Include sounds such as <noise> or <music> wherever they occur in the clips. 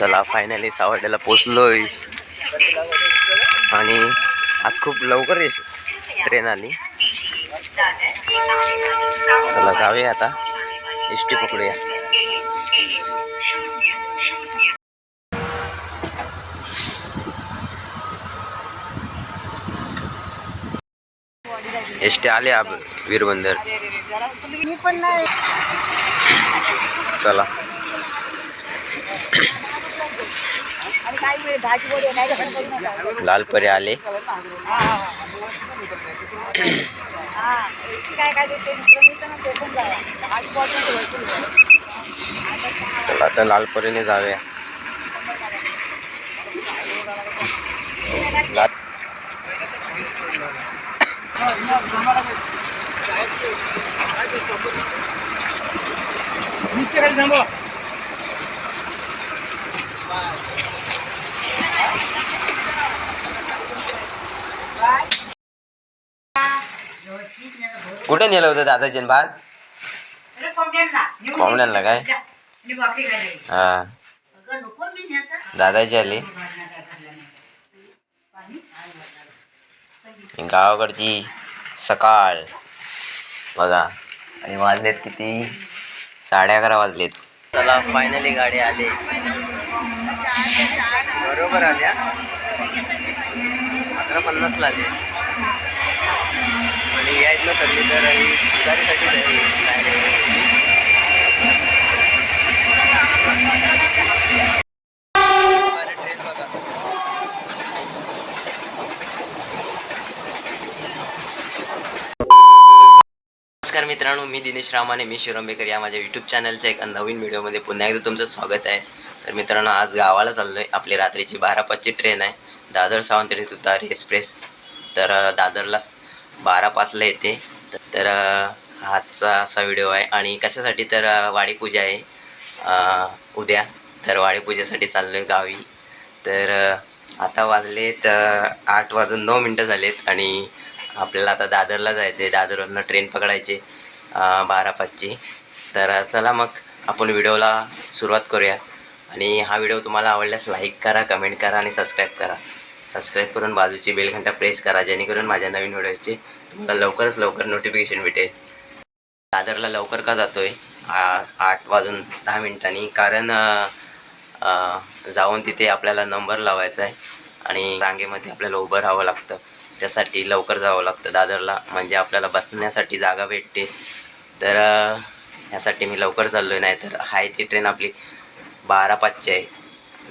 चला फायनली सावर्ड्याला पोचलोय आणि आज खूप लवकर ट्रेन आली. चला जाऊया आता. एस टी पकडूया. एस टी आले आप वीरबंदर. मी पण नाही चला. नका लालपरे आले. हा. चला आता लालपरीने जाऊया. लाल कुठे नेलं होतं दादाजीन भात कोंबड्यांना काय? हा. दादाजी आले. गावाकडची सकाळ. बघा. आणि वाजलेत किती? साडे अकरा वाजलेत. चला फायनली गाडी आली. बरोबर आल्या. अकरा पन्नासला आले आणि यायचं ठरली तर आणि गाडीसाठी ट्रेन बघा. नमस्कार मित्रांनो मी दिनेश रामाने मी शिवरंबेकर या माझ्या यूट्यूब चॅनलच्या एका नवीन व्हिडिओमध्ये पुन्हा एकदा तुमचं स्वागत आहे. तर मित्रांनो आज गावाला चाललोय. आपली रात्रीची बारा पाचची ट्रेन आहे. दादर सावंतवाडी तुतारी एक्सप्रेस तर दादरला बारा पाचला येते. तर आजचा असा व्हिडिओ आहे. आणि कशासाठी तर वाडीपूजा वाडी पूजा आहे. उद्या तर वाडीपूजेसाठी चाललो चाललोय गावी. तर आता वाजले तर आठ वाजून नऊ मिनटं झालेत. आणि आपल्याला आता दादरला जायचं आहे दादरवरनं ट्रेन पकडायची बारा पाचची तर चला मग आपण व्हिडिओला सुरुवात करूया. आणि हा व्हिडिओ तुम्हाला आवडल्यास लाईक करा कमेंट करा आणि सबस्क्राईब करा. सबस्क्राईब करून बाजूची बेलघंटा प्रेस करा जेणेकरून माझ्या नवीन व्हिडिओचे तुम्हाला लवकरच लवकर नोटिफिकेशन भेटेल. दादरला लवकर का जातोय? आ- आठ वाजून दहा मिनिटांनी कारण जाऊन तिथे आपल्याला नंबर लावायचा आहे आणि रांगेमध्ये आपल्याला उभं राहावं लागतं. त्यासाठी लवकर जावं लागतं दादरला म्हणजे आपल्याला बसण्यासाठी जागा भेटते. तर ह्यासाठी मी लवकर चाललो आहे नाही तर हायची ट्रेन आपली बारा पाचचे आहे.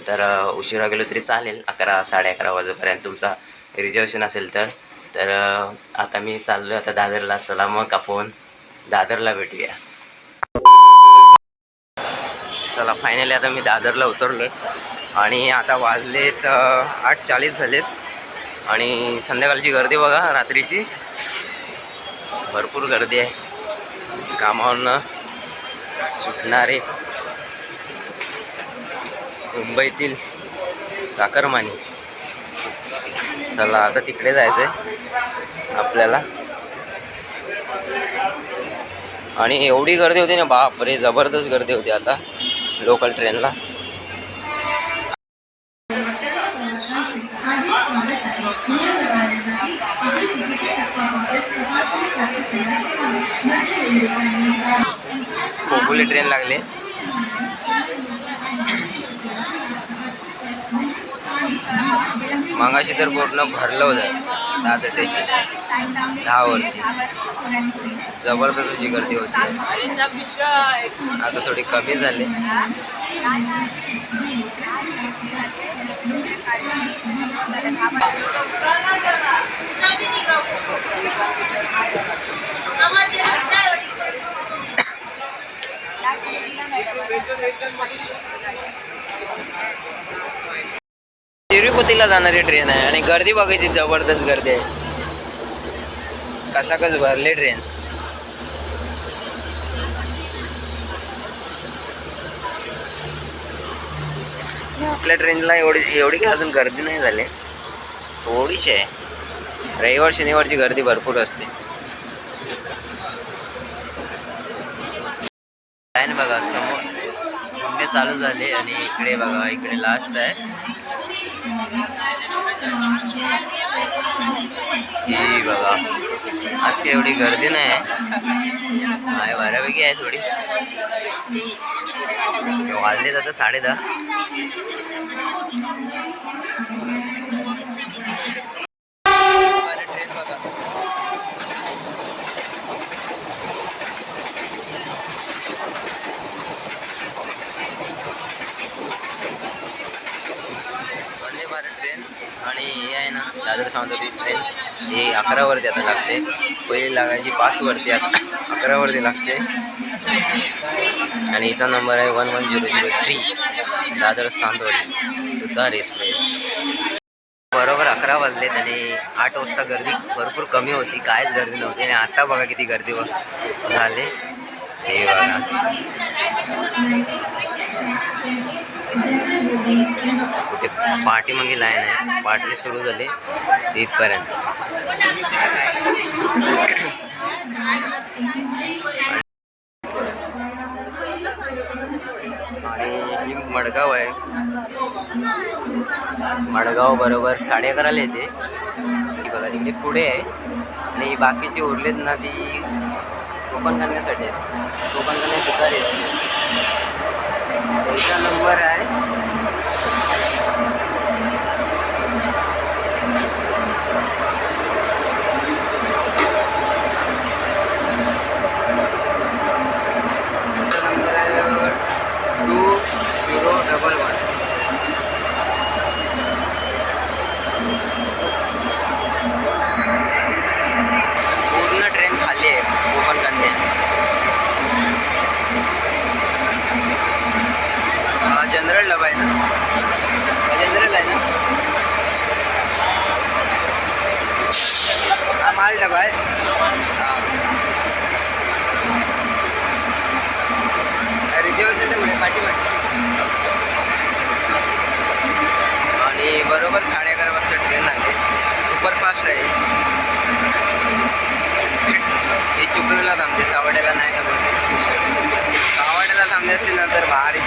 तर उशिरा गेलो तरी चालेल. अकरा साडे अकरा वाजेपर्यंत तुमचा रिझर्वेशन असेल तर. तर आता मी चाललो आहे आता दादरला. चला मग आपण दादरला भेटूया. चला फायनली आता मी दादरला उतरलो आणि आता वाजलेत आठ चाळीस झालेत. आणि संध्याकाळची गर्दी बघा रात्रीची. भरपूर गर्दी आहे. कामावरनं सुटणारे. मुंबईतील साखरमानी. चला आता तिकडे जायचं आहे आपल्याला. आणि एवढी गर्दी होती ना बापरे जबरदस्त गर्दी होती आता लोकल ट्रेनला कोकुली ट्रेन लागले. मागाशी तर पूर्ण भरलं होतं. दादर स्टेशन दहावरती जबरदस्त अशी गर्दी होती. आता थोडी कमी झाली. <coughs> तिरुपतीला जाणारी ट्रेन आहे आणि गर्दी बघायची जबरदस्त गर्दी आहे. कसा कस भरले ट्रेन आपल्या ट्रेनला एवढी एवढी काही अजून गर्दी नाही झाली. थोडीशी आहे. रविवार शनिवारची गर्दी भरपूर असते. बघा समोर. चालू झाले आणि इकडे बघा इकडे लास्ट आहे. ही बघा आज काही एवढी गर्दी नाही आहे. बऱ्यापैकी आहे थोडी. वाजले आता साडे दहा ट्रेन बघा वंदे भारत ट्रेन आणि हे आहे ना दादर सावंतवाडी ट्रेन हे अकरावरती आता लागते. पहिली लागायची पाचवरती आता. अकरावरती लागते. आणि हिचा नंबर आहे one one zero zero three Dadar Sawantwadi दुधार एक्सप्रेस बरोबर अकरा वाजलेत आणि आठ वाजता गर्दी भरपूर कमी होती. कायच गर्दी नव्हती. आणि आता बघा किती गर्दी झाले. हे बघा. कुठे पाठीमागे लाईन आहे. पार्टी सुरू झाली तिथपर्यंत आणि ही मडगाव आहे. मडगाव बरोबर साडे अकराला येते. ही बघा तिकडे पुढे आहे. आणि बाकीची उरलेत ना ती कोकण करण्यासाठी आहेत. कोकण करण्या सुद्धा येते त्याचा नंबर आहे त्याचा नंबर आहे टू झिरो डबल वन पूर्ण ट्रेन खाली आहे कोकण कन्या हा जनरल डबा आहे ना हा जनरल आहे ना हा माल डबा आहे हा रिझर्वेशन कुठे पाठीमागे आणि बरोबर साडे अकरा वाजता ट्रेन आली सुपरफास्ट आहे हे चिपळूणला थांबते सावड्याला नाही का सावड्याला थांबले असते ना तर भारी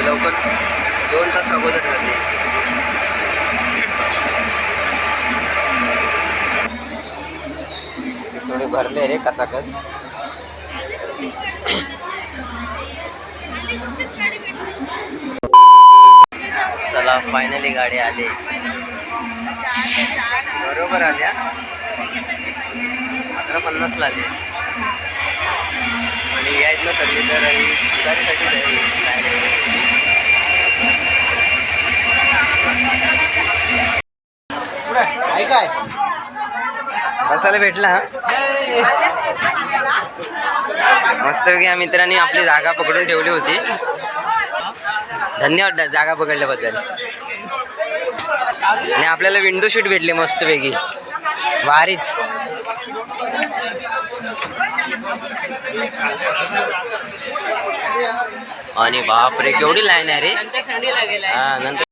कामच लवकर दोन तास अगोदर जाते थोडे भरले रे कचाकच. चला फायनली गाडी आली. बरोबर आल्या अकरा पन्नासला आली. आणि यायचं ठरली तर आणि गाडीसाठी आहे काय? बसायला भेटला मस्तपैकी या मित्रांनी आपली जागा पकडून ठेवली होती. धन्यवाद जागा पकडल्याबद्दल. आणि आपल्याला विंडो शीट भेटली मस्तपैकी भारीच आणि बापरे केवढी लाईन आहे रे. हा नंतर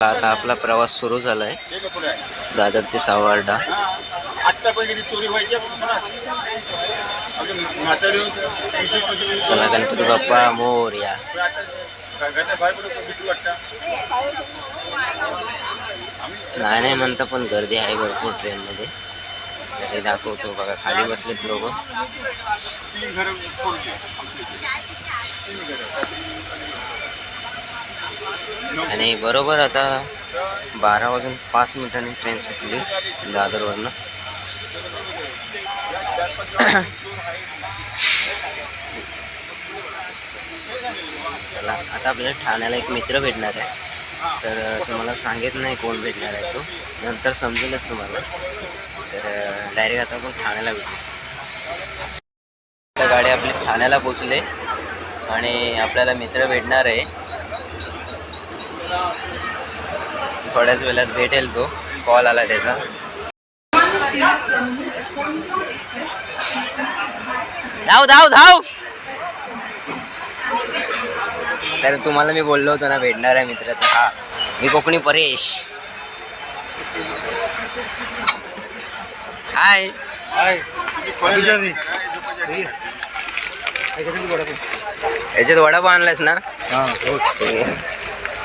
आता आपला प्रवास सुरू झालाय. दादर ते सावर्डा. चला गणपती बाप्पा मोर्या नाही नाही म्हणता पण गर्दी आहे भरपूर ट्रेनमध्ये. तरी दाखवतो बघा खाली बसलेत लोक तीन घरं फोडली आपली तीन घरं आणि बरोबर आता बारा वाजून पाच मिनिटांनी ट्रेन सुटली दादरवरनं. चला आता आपल्याला ठाण्याला एक मित्र भेटणार आहे. तर तुम्हाला सांगित नाही कोण भेटणार आहे तो. नंतर समजेलच तुम्हाला. तर डायरेक्ट आता आपण ठाण्याला भेटू. गाडी आपली ठाण्याला पोचले आणि आपल्याला मित्र भेटणार आहे. थोड्याच वेळात भेटेल तो. कॉल आला त्याचा. धाव धाव धाव! तर तुम्हाला मी बोललो होतो ना भेटणार आहे मित्र तर हा मी कोकणी परेश. हाय याच्यात वडापाव. आणलायस ना.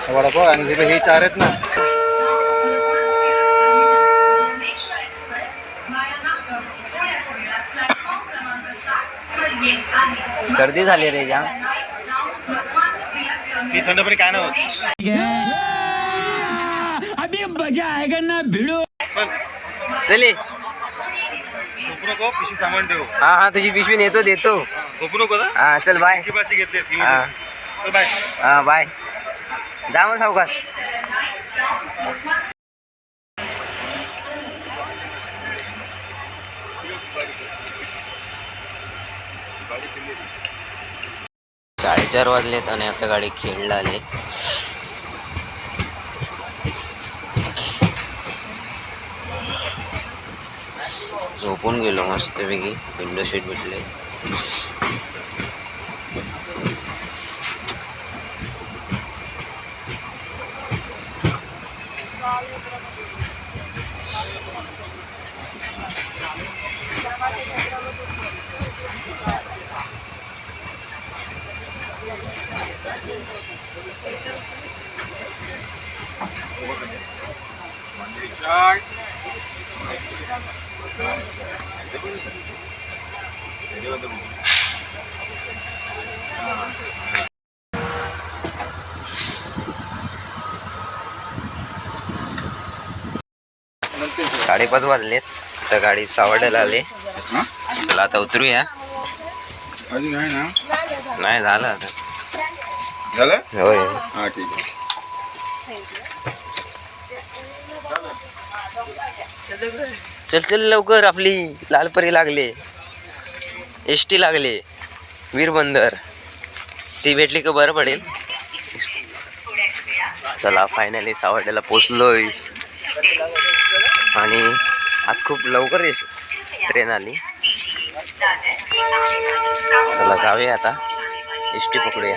वडापाव आणि तिथे हे चार आहेत ना. सर्दी झाली रे जाम. ती थंड पाणी काय नव्हतं पण चले. झोपू नको पिशवी सामान ठेव. हा हा तुझी पिशवी नेतो देतो. झोपू नको ना हा चल बाय घेतले हा. चल बाय हा बाय जा मग सावकाश. साडेचार वाजलेत आणि आता गाडी खेळला आले झोपून गेलो मस्तपैकी. विंडो सीट भेटले. साडेपाच वाजलेत. तर गाडी सावडायला आले. चला आता उतरूया. नाही झालं आता. झालं? होय. हा ठीक आहे. चल चल लवकर आपली लालपरी लागले. एस टी लागले. वीरबंदर. ती भेटली का बरं पडेल? चला फायनली सावर्ड्याला पोचलोय आणि आज खूप लवकर ट्रेन आली. चला जाऊया आता. एस टी पकडूया.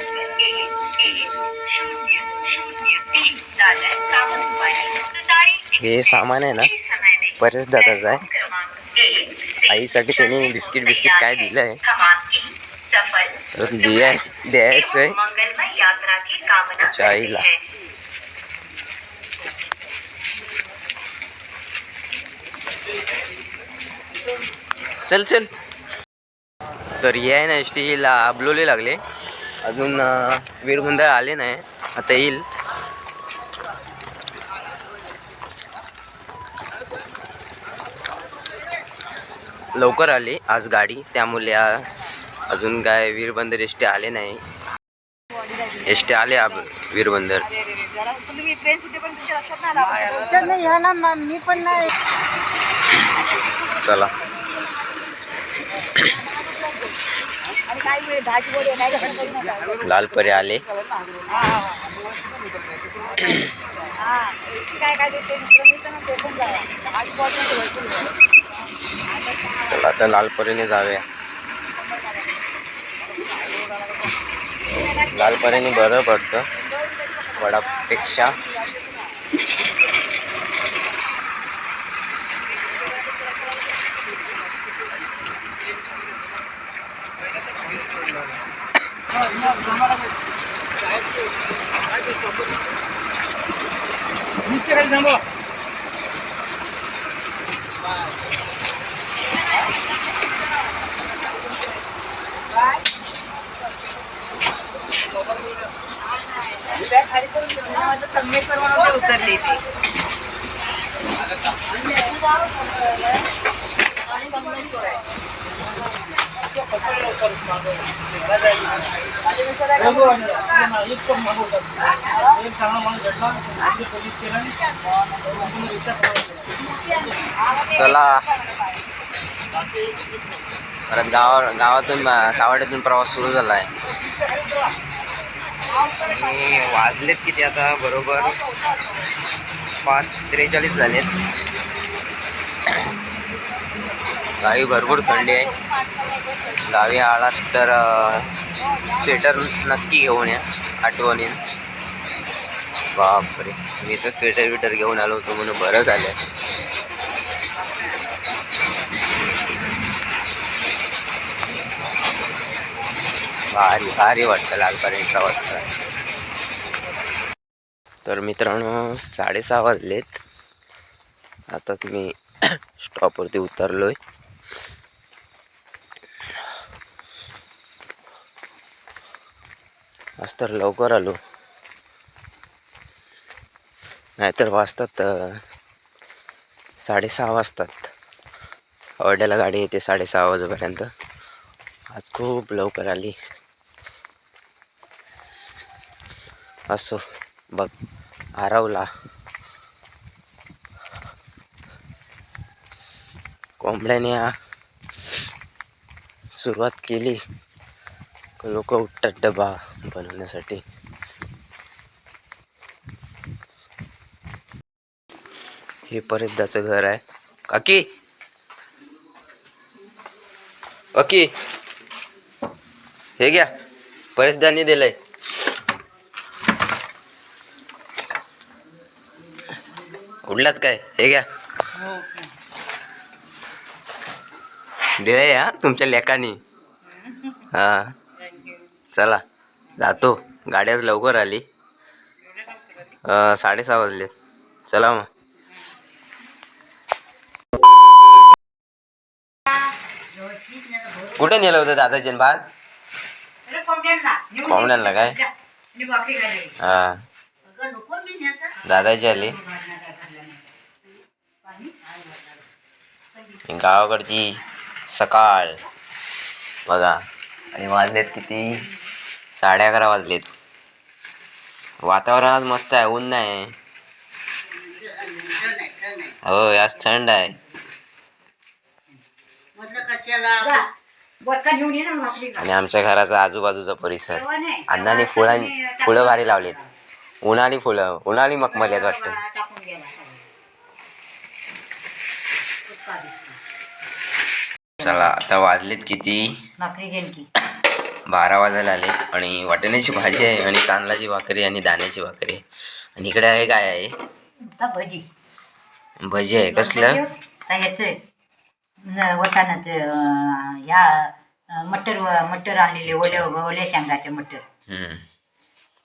हे सामान आहे ना बरेच दादाचं आहे. आईसाठी त्यांनी बिस्किट बिस्किट काय दिलं आहे तर द्याय द्यायचं आहे आईला. चल चल. तर हे आहे ना एस टीला आबलोले लागले. अजून अं, आले नाही. आता येईल. लवकर आली आज गाडी. त्यामुळे अजून काय वीरबंदर एस टी आले नाही. एस टी आले अब वीरबंदर. चला. रे रे, जरा तुम्ही ट्रेन सुट्टी पण तुमच्या लक्षात नाही आलं. चला आणि काय मिळेल दहाची बोली नाही का करू नका. लालपरे आले हा एसटी काय काय देते पण चला. चला परत गावा गावातून अं, प्रवास सुरू झाला आहे वाजलेत किती आता? बरोबर पाच त्रेचाळीस झालेत. गावी भरपूर थंडी आहे. गावी आलात तर स्वेटर नक्की घेऊन या आठवणीन बापरे मी तर स्वेटर विटर घेऊन आलो होतो म्हणून बरं झालं. भारी भारी वाटतं लालपर्यंत वाटतं तर मित्रांनो साडेसहा वाजलेत. आताच मी स्टॉपवरती उतरलो आहे आज तर लवकर आलो. नाहीतर वाजतात साडेसहा वाजतात. ऑर्डेला गाडी येते साडेसहा वाजेपर्यंत. आज खूप लवकर आली. असो बघ आरवला कोंबड्याने सुरुवात केली. लोक उठतात डबा बनवण्यासाठी. हे परिदाचं घर आहे. काकी! ओके हे घ्या. परिसदानी दिलंय. उडलात काय? हे घ्या. दिलंय हा तुमच्या लेकानी. हा. चला जातो. गाड्यात लवकर आली. साडेसहा वाजले. चला मग. कुठे नेलं होतं दादाजी भात कोंबड्यांना काय? हा. दादाजी आले. गावाकडची सकाळ. बघा. आणि वाजलेत किती? साडे अकरा वाजलेत. वातावरण आज मस्त आहे ऊन नाही. हो आज थंड आहे. आणि आमच्या घराचा आजूबाजूचा परिसर. अण्णाने फुलां फुलं भारी लावलीत. उन्हाळी फुलं उन्हाळी मखमली आहेत वाटतं. टाकून गेला चला आता वाजलेत किती? भाकरी की. बारा वाजायला आले आणि वाटण्याची भाजी आहे आणि तांदळाची भाकरी आणि दाण्याची भाकरी आहे. आणि इकडे आहे काय आहे? आता भजी. भजी आहे कसलं? ह्याच वटाणाच या मटर मटर आणलेले ओल्या ओल्या शेंगाचे मटर. हम्म.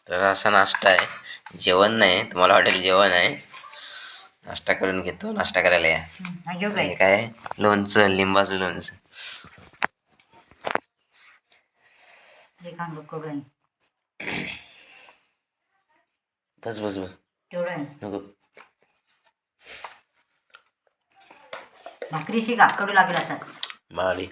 तर असा नाश्ता आहे. जेवण नाही तुम्हाला वाटेल जेवण आहे. नाश्ता करून घेतो नाश्ता करायला या. काय? लोणचं लिंबाचं लोणचं. बस बस बस. नको. भाकरीशी का कडू लागेल असं भारी.